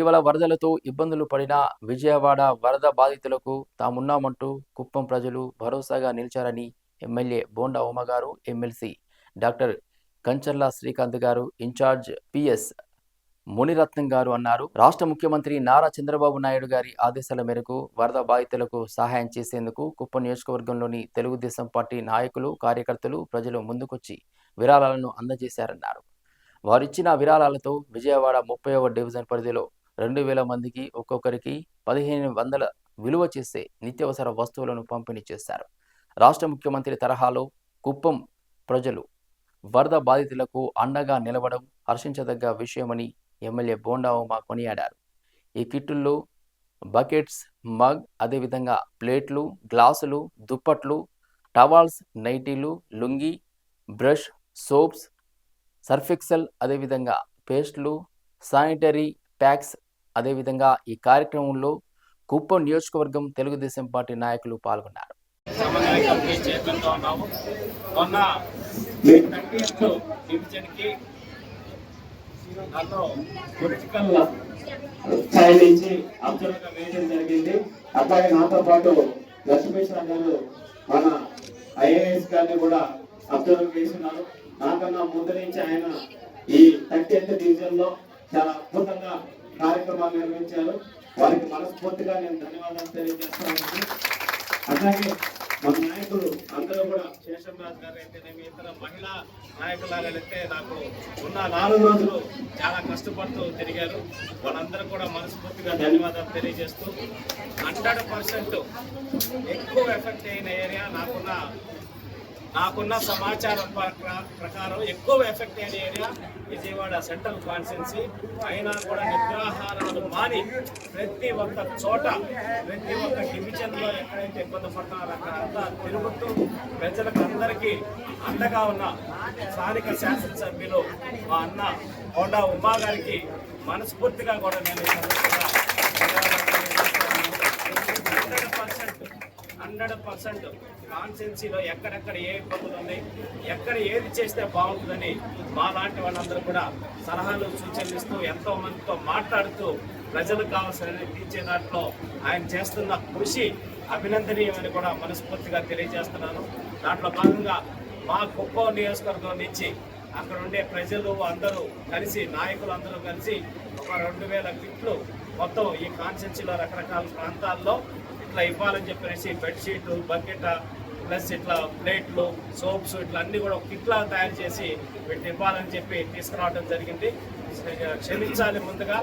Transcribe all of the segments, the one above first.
ఇటీవల వరదలతో ఇబ్బందులు పడిన విజయవాడ వరద బాధితులకు తామున్నామంటూ కుప్పం ప్రజలు భరోసాగా నిలిచారని ఎమ్మెల్యే బోండా ఉమగారు ఎమ్మెల్సీ డాక్టర్ కంచర్ల శ్రీకాంత్ గారు ఇన్ఛార్జ్ పిఎస్ మునిరత్నం గారు అన్నారు. రాష్ట్ర ముఖ్యమంత్రి నారా చంద్రబాబు నాయుడు గారి ఆదేశాల మేరకు వరద బాధితులకు సహాయం చేసేందుకు కుప్పం నియోజకవర్గంలోని తెలుగుదేశం పార్టీ నాయకులు కార్యకర్తలు ప్రజలు ముందుకొచ్చి విరాళాలను అందజేశారన్నారు. వారిచ్చిన విరాళాలతో విజయవాడ ముప్పైవ డివిజన్ పరిధిలో రెండు వేల మందికి ఒక్కొక్కరికి పదిహేను వందల విలువ చేసే నిత్యావసర వస్తువులను పంపిణీ చేశారు. రాష్ట్ర ముఖ్యమంత్రి తరహాలో కుప్పం ప్రజలు వరద బాధితులకు అండగా నిలవడం హర్షించదగ్గ విషయమని ఎమ్మెల్యే బోండా ఉమా కొనియాడారు. ఈ కిట్టుల్లో బకెట్స్ మగ్ అదేవిధంగా ప్లేట్లు గ్లాసులు దుప్పట్లు టవాల్స్ నైటీలు లుంగి బ్రష్ సోప్స్ సర్ఫెక్సల్ అదేవిధంగా పేస్ట్లు శానిటరీ ప్యాక్స్ అదేవిధంగా ఈ కార్యక్రమంలో కుప్పం నియోజకవర్గం తెలుగుదేశం పార్టీ నాయకులు పాల్గొన్నారు సమన్వయ నన్ను పొలిటికల్ స్థాయి నుంచి అబ్జర్వర్గా వేయడం జరిగింది అట్లాగే నాతో పాటు లక్ష్మీశ్వర గారు మన ఐఏఎస్ గారిని కూడా అబ్జర్వ్ చేస్తున్నారు నాకన్నా ముందు నుంచి ఆయన ఈ థర్టీ ఎయిత్ డివిజన్లో చాలా అద్భుతంగా కార్యక్రమాలు నిర్వహించారు. వారికి మనస్ఫూర్తిగా నేను ధన్యవాదాలు తెలియజేస్తున్నాను అలాగే మన నాయకులు అందరూ కూడా శేషంరాజు గారు అయితేనేమి ఇతర మహిళా నాయకులాగైతే నాకు ఉన్న నాలుగు రోజులు చాలా కష్టపడుతూ తిరిగారు. వాళ్ళందరూ కూడా మనస్ఫూర్తిగా ధన్యవాదాలు తెలియజేస్తూ హండ్రెడ్ పర్సెంట్ ఎక్కువ ఎఫెక్ట్ అయిన ఏరియా నాకున్న నాకున్న సమాచారం ప్ర- ప్రకారం ఎక్కువ ఎఫెక్ట్ అయిన ఏరియా విజయవాడ సెంట్రల్ కాన్స్టిట్యున్సీ. అయినా కూడా నిద్రాహారాలు మాని ప్రతి ఒక్క చోట ప్రతి ఒక్క డివిజన్లో ఎక్కడైతే ఇబ్బంది పడుతున్నారో అక్కడంతా తిరుగుతూ ప్రజలకు అందరికీ అండగా ఉన్న స్థానిక శాసనసభ్యులు మా అన్న కొండా ఉమా గారికి మనస్ఫూర్తిగా కూడా నేను హండ్రెడ్ పర్సెంట్ హండ్రెడ్ పర్సెంట్ కాన్స్టెన్సీలో ఎక్కడెక్కడ ఏ ఇబ్బందులు ఉన్నాయి ఎక్కడ ఏది చేస్తే బాగుంటుందని మా లాంటి వాళ్ళందరూ కూడా సలహాలు సూచనలు ఇస్తూ ఎంతో మందితో మాట్లాడుతూ ప్రజలకు కావాల్సిన తీర్చే దాంట్లో ఆయన చేస్తున్న కృషి అభినందనీయమని కూడా మనస్ఫూర్తిగా తెలియజేస్తున్నాను. దాంట్లో భాగంగా మా కుప్పం నియోజకవర్గం నుంచి అక్కడ ఉండే ప్రజలు అందరూ కలిసి నాయకులు అందరూ కలిసి ఒక రెండు వేల కిట్లు మొత్తం ఈ కాన్స్టెన్సీలో రకరకాల ప్రాంతాల్లో ఇట్లా ఇవ్వాలని చెప్పేసి బెడ్షీట్లు బకెట్ ప్లస్ ఇట్లా ప్లేట్లు సోప్స్ ఇట్లా అన్ని కూడా ఒక కిట్లా తయారు చేసి వీటిని ఇవ్వాలని చెప్పి తీసుకురావడం జరిగింది. క్షమించాలి ముందుగా.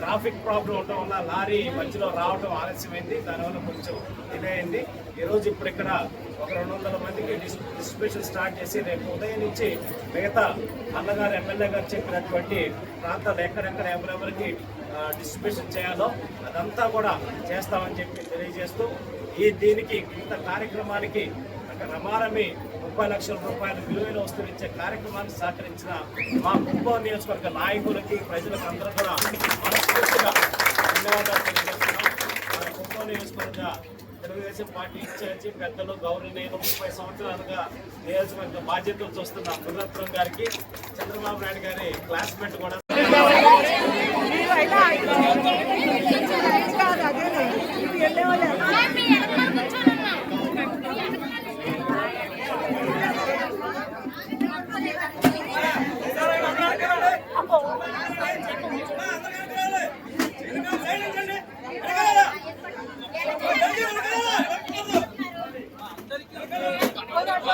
ట్రాఫిక్ ప్రాబ్లం ఉండడం వల్ల లారీ మధ్యలో రావడం ఆలస్యమైంది. దానివల్ల కొంచెం డిలే అయింది. ఈరోజు ఇప్పుడు ఇక్కడ ఒక రెండు వందల మందికి డిస్ట్రిబ్యూషన్ స్టార్ట్ చేసి రేపు ఉదయం నుంచి మిగతా అన్నగారు ఎమ్మెల్యే గారు చెప్పినటువంటి ప్రాంతాలు ఎక్కడెక్కడ ఎవరెవరికి డిస్ట్రిబ్యూషన్ చేయాలో అదంతా కూడా చేస్తామని చెప్పి తెలియజేస్తూ ఈ దీనికి ఇంత కార్యక్రమానికి ఒక రమారమి ముప్పై లక్షల రూపాయల విలువైన వస్తువులు ఇచ్చే కార్యక్రమాన్ని సహకరించిన మా కుప్పం నియోజకవర్గ నాయకులకి ప్రజలకు అందరూ కూడా మనస్ఫూర్తిగా ధన్యవాదాలు తెలియజేస్తున్నాం. మన కుప్పం నియోజకవర్గ తెలుగుదేశం పార్టీ ఇన్ఛార్జి పెద్దలు గౌరవనీయులు ముప్పై సంవత్సరాలుగా నియోజకవర్గ బాధ్యతలు చూస్తున్న మురత్నం గారికి చంద్రబాబు నాయుడు గారి క్లాస్మేట్ కూడా